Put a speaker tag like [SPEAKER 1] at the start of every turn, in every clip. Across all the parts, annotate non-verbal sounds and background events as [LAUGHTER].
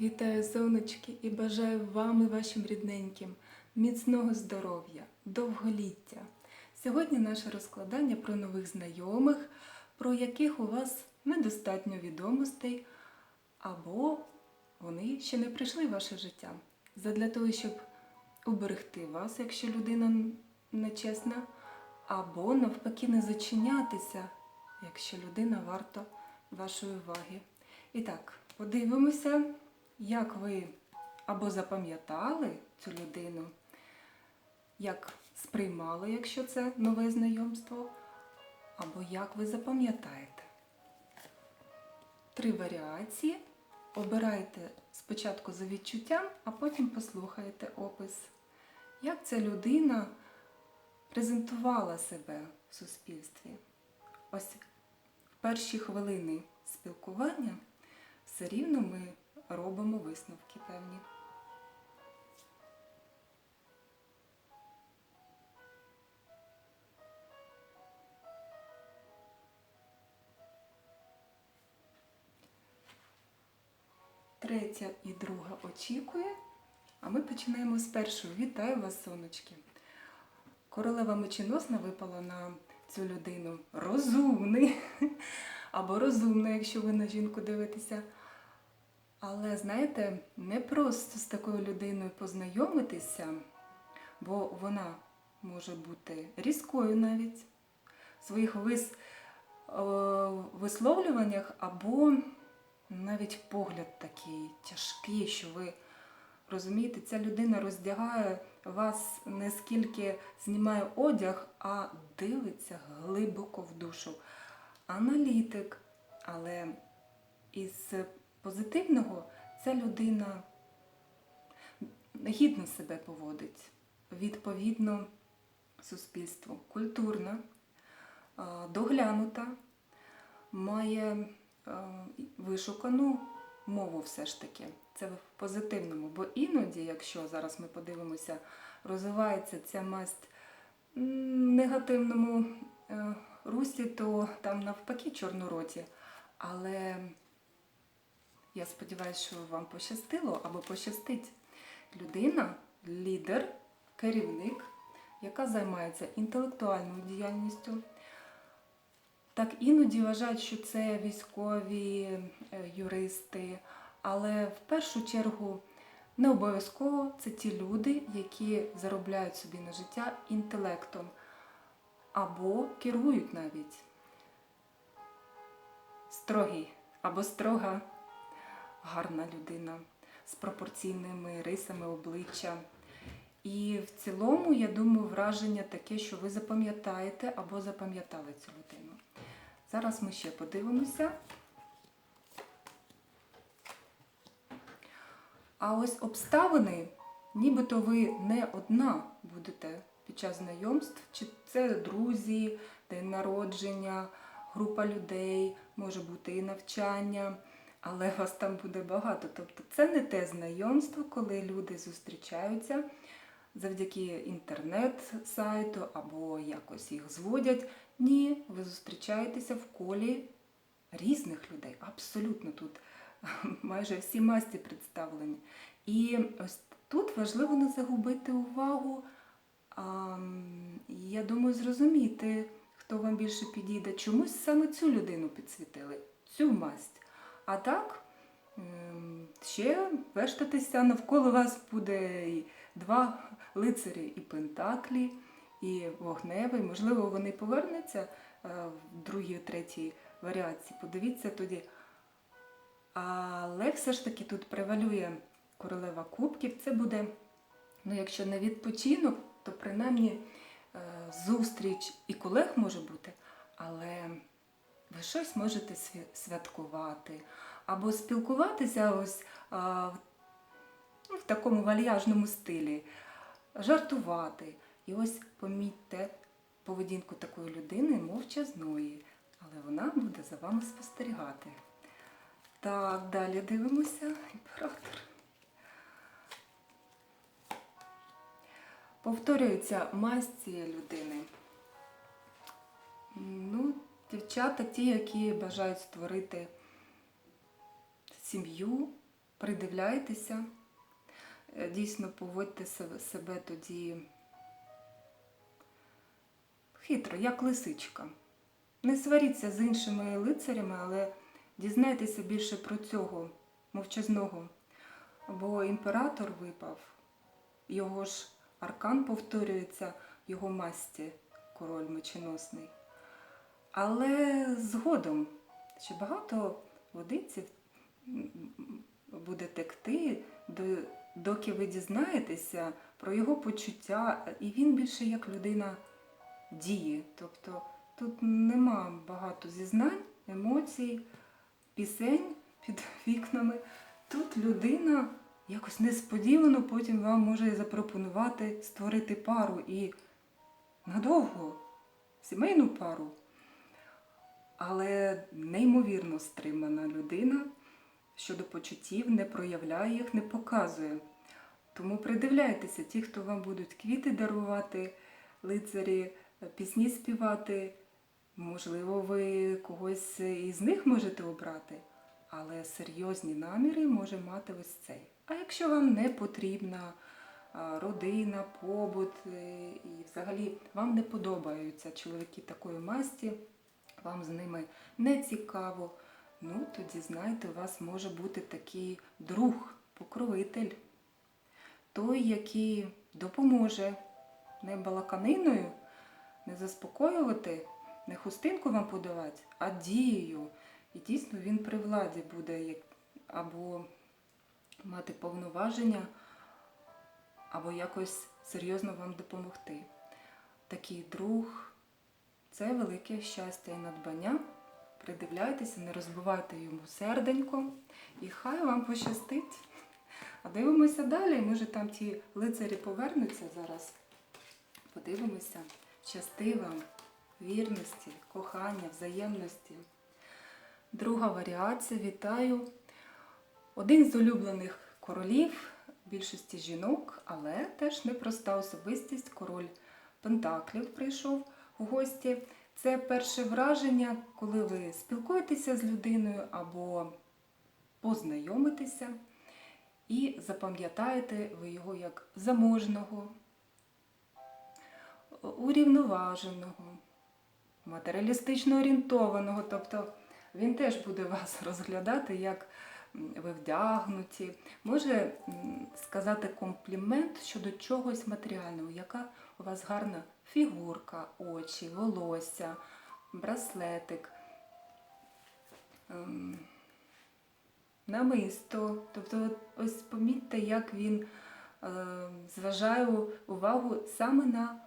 [SPEAKER 1] Вітаю, сонечки, і бажаю вам і вашим рідненьким міцного здоров'я, довголіття. Сьогодні наше розкладання про нових знайомих, про яких у вас недостатньо відомостей, або вони ще не прийшли в ваше життя. Задля того, щоб уберегти вас, якщо людина нечесна, або навпаки не зачинятися, якщо людина варта вашої уваги. І так, подивимося, як ви або запам'ятали цю людину, як сприймали, якщо це нове знайомство, або як ви запам'ятаєте. Три варіації. Обирайте спочатку за відчуттям, а потім послухайте опис. Як ця людина презентувала себе в суспільстві? Ось в перші хвилини спілкування все рівно ми робимо висновки певні. Третя і друга очікує, а ми починаємо з першої. Вітаю вас, сонечки. Королева меченосна випала на цю людину. Розумний. [LAUGHS] Або розумна, якщо ви на жінку дивитеся. Але знаєте, не просто з такою людиною познайомитися, бо вона може бути різкою навіть в своїх вис, е, висловлюваннях, або навіть погляд такий тяжкий, що ви розумієте, ця людина роздягає вас не скільки знімає одяг, а дивиться глибоко в душу. Аналітик, але із позитивного ця людина гідно себе поводить, відповідно суспільству, культурна, доглянута, має вишукану мову все ж таки. Це в позитивному, бо іноді, якщо зараз ми подивимося, розвивається ця масть м, негативному е, руслі, то там навпаки чорнороті. Але я сподіваюся, що вам пощастило або пощастить людина, лідер, керівник, яка займається інтелектуальною діяльністю. Так іноді вважають, що це військові, е, юристи, але в першу чергу не обов'язково це ті люди, які заробляють собі на життя інтелектом або керують навіть. Строгий або строга, гарна людина з пропорційними рисами обличчя. І в цілому, я думаю, враження таке, що ви запам'ятаєте або запам'ятали цю людину. Зараз ми ще подивимося. А ось обставини, нібито ви не одна будете під час знайомств, чи це друзі, день народження, група людей, може бути і навчання, але вас там буде багато. Тобто це не те знайомство, коли люди зустрічаються завдяки інтернет-сайту або якось їх зводять. Ні, ви зустрічаєтеся в колі різних людей. Абсолютно тут [LAUGHS] майже всі масті представлені. І ось тут важливо не загубити увагу. А, я думаю, зрозуміти, хто вам більше підійде. Чомусь саме цю людину підсвітили, цю масть. А так, ем, ще вештатися навколо вас буде і два лицарі і Пентаклі, і вогневий. Можливо, вони повернуться е, в другій, третій варіації. Подивіться тоді. Але все ж таки тут превалює королева кубків. Це буде, ну якщо не відпочинок, то принаймні е, зустріч і колег може бути, але ви щось можете святкувати або спілкуватися ось а, в- ну, в такому вальяжному стилі, жартувати. І ось помітьте поведінку такої людини мовчазної, але вона буде за вами спостерігати. Так, далі дивимося. Імператор. Повторюється масть цієї людини. Дівчата, ті, які бажають створити сім'ю, придивляйтеся, е, дійсно поводьте себе- себе тоді хитро, як лисичка. Не сваріться з іншими лицарями, але дізнайтеся більше про цього мовчазного. Бо імператор випав, його ж аркан повторюється, його масті, король меченосний. Але згодом ще багато водиці буде текти, доки ви дізнаєтеся про його почуття, і він більше як людина діє. Тобто тут нема багато зізнань, емоцій, пісень під вікнами. Тут людина якось несподівано потім вам може запропонувати створити пару і надовго сімейну пару. Але неймовірно стримана людина щодо почуттів не проявляє їх, не показує. Тому придивляйтеся, ті, хто вам будуть квіти дарувати, лицарі, пісні співати. Можливо, ви когось із них можете обрати, але серйозні наміри може мати ось цей. А якщо вам не потрібна родина, побут е, і взагалі вам не подобаються чоловіки такої масті, вам з ними не цікаво, ну тоді знайте, у вас може бути такий друг, покровитель, той, який допоможе не балаканиною, не заспокоювати, не хустинку вам подавати, а дією. І дійсно він при владі буде або мати повноваження, або якось серйозно вам допомогти. Такий друг це велике щастя і надбання. Придивляйтеся, не розбивайте йому серденько, і хай вам пощастить. А дивимося далі. Може там ті лицарі повернуться зараз. Подивимося. Щасти вам, вірності, кохання, взаємності. Друга варіація. Вітаю. Один з улюблених королів, більшості жінок, але теж непроста особистість. Король Пентаклів прийшов гості. Це перше враження, коли ви спілкуєтеся з людиною або познайомитеся і запам'ятаєте ви його як заможного, урівноваженого, матеріалістично орієнтованого. Тобто він теж буде вас [LAUGHS] розглядати, як ви вдягнуті, може сказати комплімент щодо чогось матеріального, яка у вас гарна фігурка, очі, волосся, браслетик, ем, намисто. Тобто, ось помітьте, як він е, зважає увагу саме на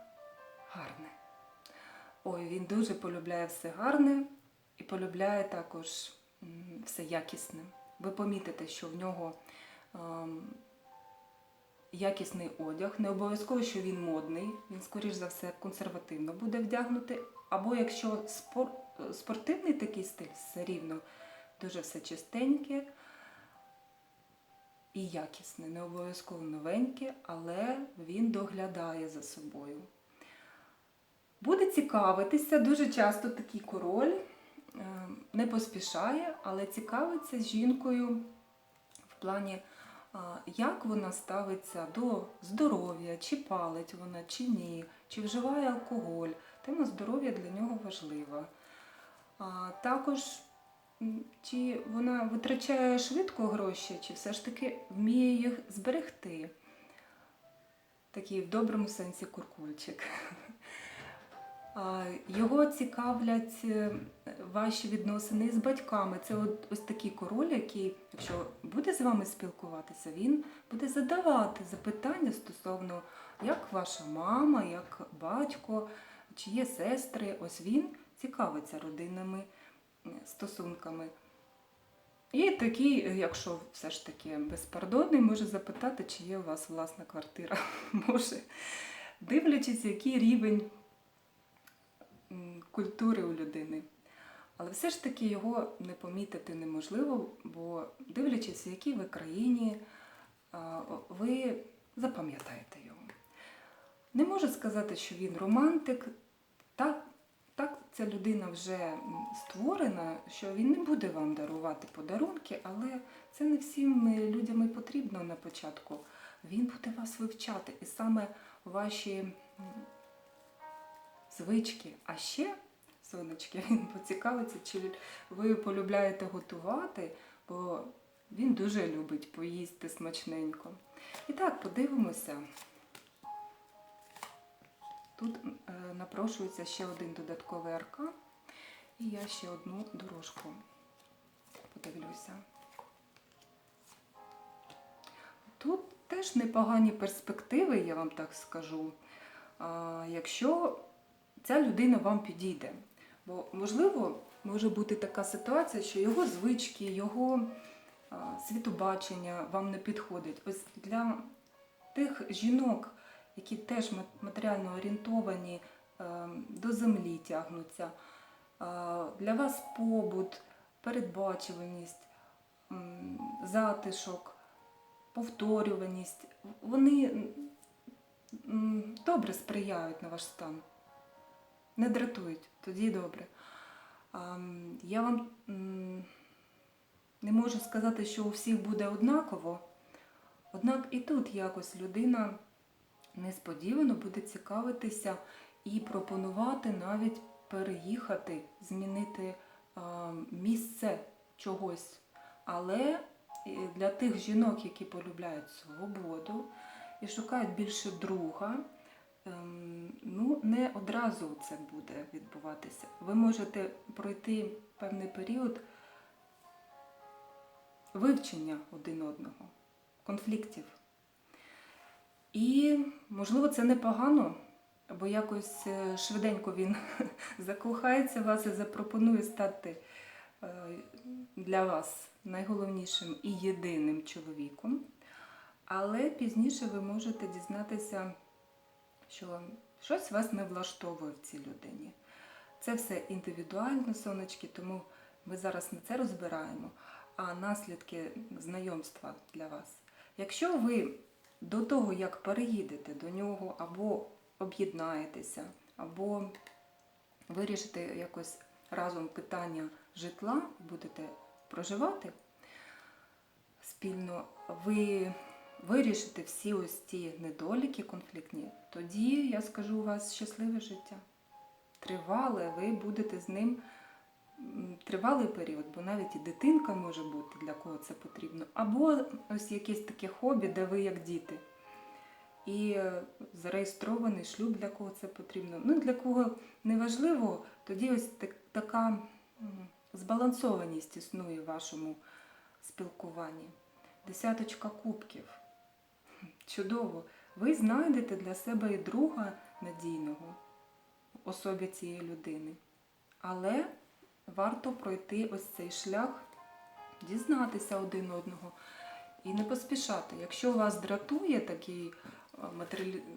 [SPEAKER 1] гарне. Ой, він дуже полюбляє все гарне і полюбляє також все якісне. Ви помітите, що в нього ем, якісний одяг, не обов'язково, що він модний, він, скоріш за все, консервативно буде вдягнути. Або якщо спор, спортивний такий стиль, все рівно дуже все чистеньке і якісне, не обов'язково новеньке, але він доглядає за собою. Буде цікавитися, дуже часто такий король е, не поспішає, але цікавиться жінкою в плані, як вона ставиться до здоров'я, чи палить вона, чи ні, чи вживає алкоголь. Тема здоров'я для нього важлива. Також, чи вона витрачає швидко гроші, чи все ж таки вміє їх зберегти. Такий в доброму сенсі куркульчик. [LAUGHS] Його цікавлять е, ваші відносини з батьками. Це от, ось такий король, який, якщо буде з вами спілкуватися, він буде задавати запитання стосовно, як ваша мама, як батько, чи є сестри. Ось він цікавиться родинними стосунками. І такий, якщо все ж таки безпардонний, може запитати, чи є у вас власна квартира. [LAUGHS] Може, дивлячись, який рівень культури у людини. Але все ж таки його не помітити неможливо, бо дивлячись, в якій ви країні, ви запам'ятаєте його. Не можу сказати, що він романтик. Так, так ця людина вже створена, що він не буде вам дарувати подарунки, але це не всім е, людям і потрібно на початку. Він буде вас вивчати, і саме ваші звички. А ще, сонечки, [LAUGHS] він поцікавиться, чи ви полюбляєте готувати, бо він дуже любить поїсти смачненько. І так, подивимося. Тут е, напрошується ще один додатковий аркан, і я ще одну дорожку подивлюся. Тут теж непогані перспективи, я вам так скажу, якщо ця людина вам підійде. Бо, можливо, може бути така ситуація, що його звички, його світобачення вам не підходить. Ось для тих жінок, які теж матеріально орієнтовані, е, до землі тягнуться, е, для вас побут, передбачуваність, затишок, повторюваність, вони добре сприяють на ваш стан. Не дратують, тоді добре. Я вам не можу сказати, що у всіх буде однаково, однак і тут якось людина несподівано буде цікавитися і пропонувати навіть переїхати, змінити місце чогось. Але е, для тих жінок, які полюбляють свободу і шукають більше друга, ем, не одразу це буде відбуватися. Ви можете пройти певний період вивчення один одного, конфліктів. І, можливо, це непогано, бо якось е, швиденько він [LAUGHS] закохається вас і запропонує стати е, для вас найголовнішим і єдиним чоловіком. Але пізніше ви можете дізнатися, що щось вас не влаштовує в цій людині. Це все індивідуально, сонечки, тому ми зараз не це розбираємо, а наслідки знайомства для вас. Якщо ви до того, як переїдете до нього, або об'єднаєтеся, або вирішите якось разом питання житла, будете проживати спільно, ви вирішите всі ось ті недоліки конфліктні, тоді я скажу у вас щасливе життя. Тривале, ви будете з ним тривалий період, бо навіть і дитинка може бути, для кого це потрібно, або ось якесь таке хобі, де ви як діти. І е, зареєстрований шлюб, для кого це потрібно. Ну, для кого не важливо, тоді ось так, така збалансованість існує в вашому спілкуванні. Десяточка кубків. Чудово. Ви знайдете для себе і друга надійного в особі цієї людини. Але варто пройти ось цей шлях, дізнатися один одного і не поспішати. Якщо вас дратує такий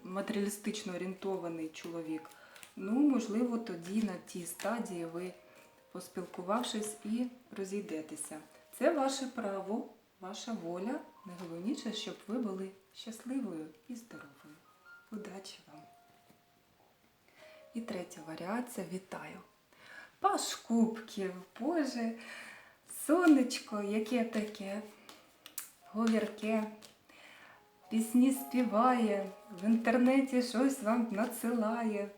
[SPEAKER 1] матеріалістично орієнтований чоловік, ну, можливо, тоді на тій стадії ви, поспілкувавшись, і розійдетеся. Це ваше право, ваша воля. Найголовніше, щоб ви були щасливою і здоровою. Удачі вам! І третя варіація вітаю. Паш кубків, Боже, сонечко, яке таке, говірке, пісні співає, в інтернеті щось вам надсилає.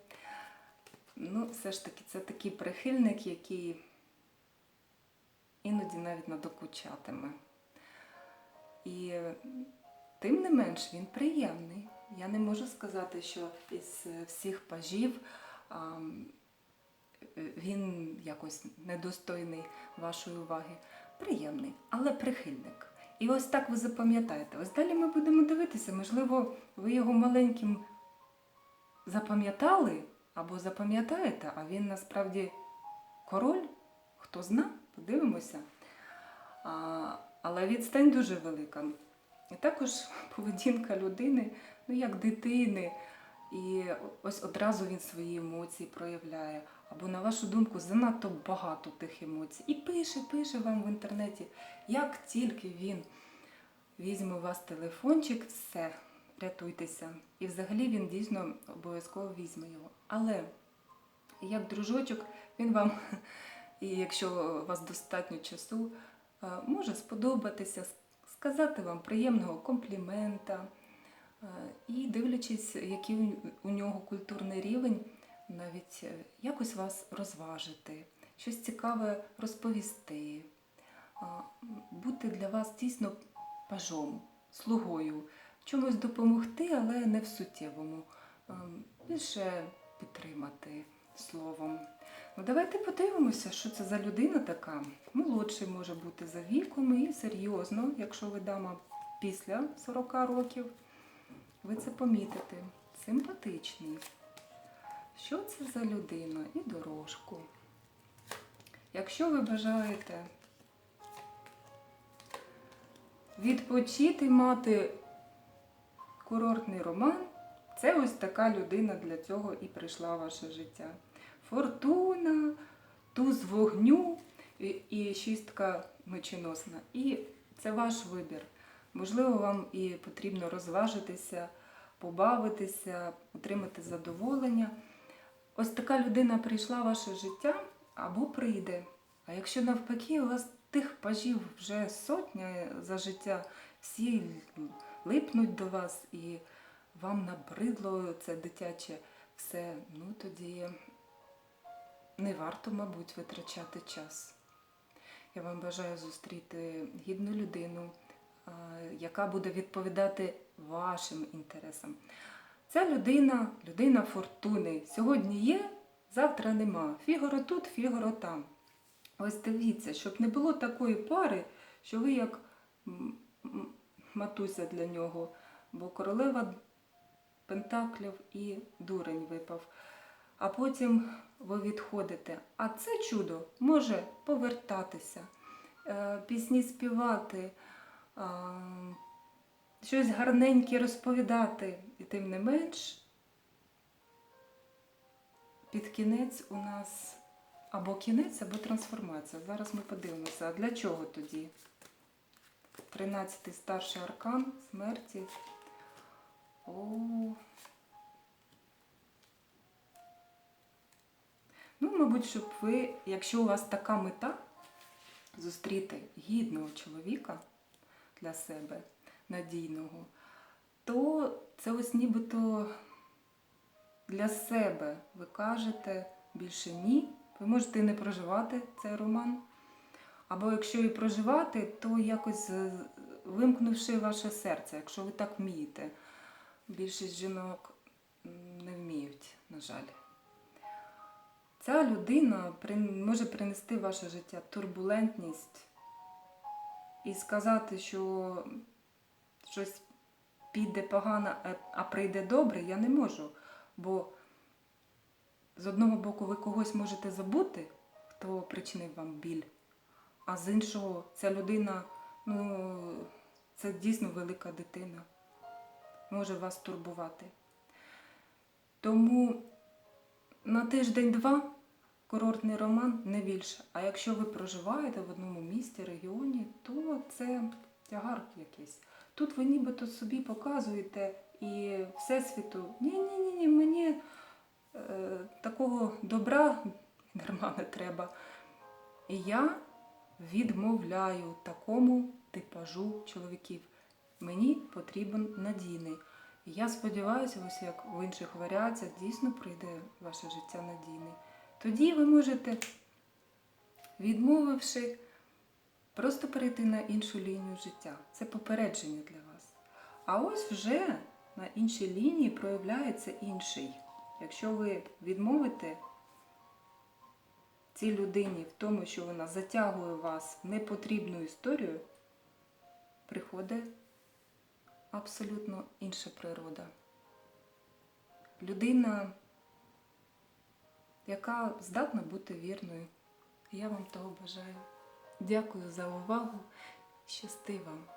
[SPEAKER 1] Ну, все ж таки, це такий прихильник, який іноді навіть надокучатиме. І тим не менш він приємний. Я не можу сказати, що із е, всіх пажів е, він якось недостойний вашої уваги. Приємний, але прихильник. І ось так ви запам'ятаєте. Ось далі ми будемо дивитися, можливо, ви його маленьким запам'ятали або запам'ятаєте, а він насправді король, хто зна, подивимося. Але відстань дуже велика. І також [LAUGHS] поведінка людини, ну як дитини. І ось одразу він свої емоції проявляє. Або, на вашу думку, занадто багато тих емоцій. І пише, пише вам в інтернеті. Як тільки він візьме у вас телефончик, все, рятуйтеся. І взагалі він дійсно обов'язково візьме його. Але як дружочок Він вам, [LAUGHS] і якщо у вас достатньо часу, може сподобатися, сказати вам приємного комплімента. Е, І дивлячись, який у- у нього культурний рівень, навіть е, якось вас розважити, щось цікаве розповісти, бути для вас дійсно пажом, слугою, чомусь допомогти, але не в суттєвому, Ем, більше підтримати словом. Ну, давайте подивимося, що це за людина така. Молодший може бути за віком і серйозно, якщо ви дама після 40 років, ви це помітите. Симпатичний. Що це за людина? І дорожку. Якщо ви бажаєте відпочити, мати курортний роман, це ось така людина для цього і прийшла в ваше життя. Фортуна, туз вогню і, шістка меченосна. І це ваш вибір. Можливо, вам і потрібно розважитися, побавитися, отримати задоволення. Ось така людина прийшла в ваше життя або прийде. А якщо навпаки, у вас тих пажів вже сотня за життя, всі липнуть до вас і вам набридло це дитяче все, ну тоді не варто, мабуть, витрачати час. Я вам бажаю зустріти гідну людину, яка буде відповідати вашим інтересам. Ця людина людина фортуни. Сьогодні є, завтра нема. Фігаро тут, фігаро там. Ось дивіться, щоб не було такої пари, що ви як матуся для нього, бо королева пентаклів і дурень випав. А потім ви відходите. А це чудо може повертатися, е, пісні співати, щось гарненьке розповідати. І тим не менш, під кінець у нас або кінець, або трансформація. Зараз ми подивимося, а для чого тоді? 13-й старший аркан смерті. О. Ну, мабуть, щоб ви, якщо у вас така мета зустріти гідного чоловіка для себе, надійного, то це ось нібито для себе ви кажете більше ні. Ви можете не проживати цей роман. Або якщо і проживати, то якось вимкнувши ваше серце, якщо ви так вмієте. Більшість жінок не вміють, на жаль. Ця людина може принести в ваше життя турбулентність і сказати, що щось піде погано, а- прийде добре, я не можу. Бо з одного боку ви когось можете забути, хто причинив вам біль, а з іншого ця людина, ну, це дійсно велика дитина, може вас турбувати. Тому на тиждень-два курортний роман не більше. А якщо ви проживаєте в одному місті, регіоні, то це тягар якийсь. Тут ви нібито собі показуєте і Всесвіту, ні-ні, ні, мені е, такого добра дарма не треба. І я відмовляю такому типажу чоловіків. Мені потрібен надійний. І я сподіваюся, ось як в інших варіаціях дійсно прийде ваше життя надійний. Тоді ви можете, відмовивши, просто перейти на іншу лінію життя. Це попередження для вас. А ось вже на іншій лінії проявляється інший. Якщо ви відмовите цій людині в тому, що вона затягує вас в непотрібну історію, приходить абсолютно інша природа. Людина, яка здатна бути вірною. Я вам того бажаю. Дякую за увагу. Щасти вам!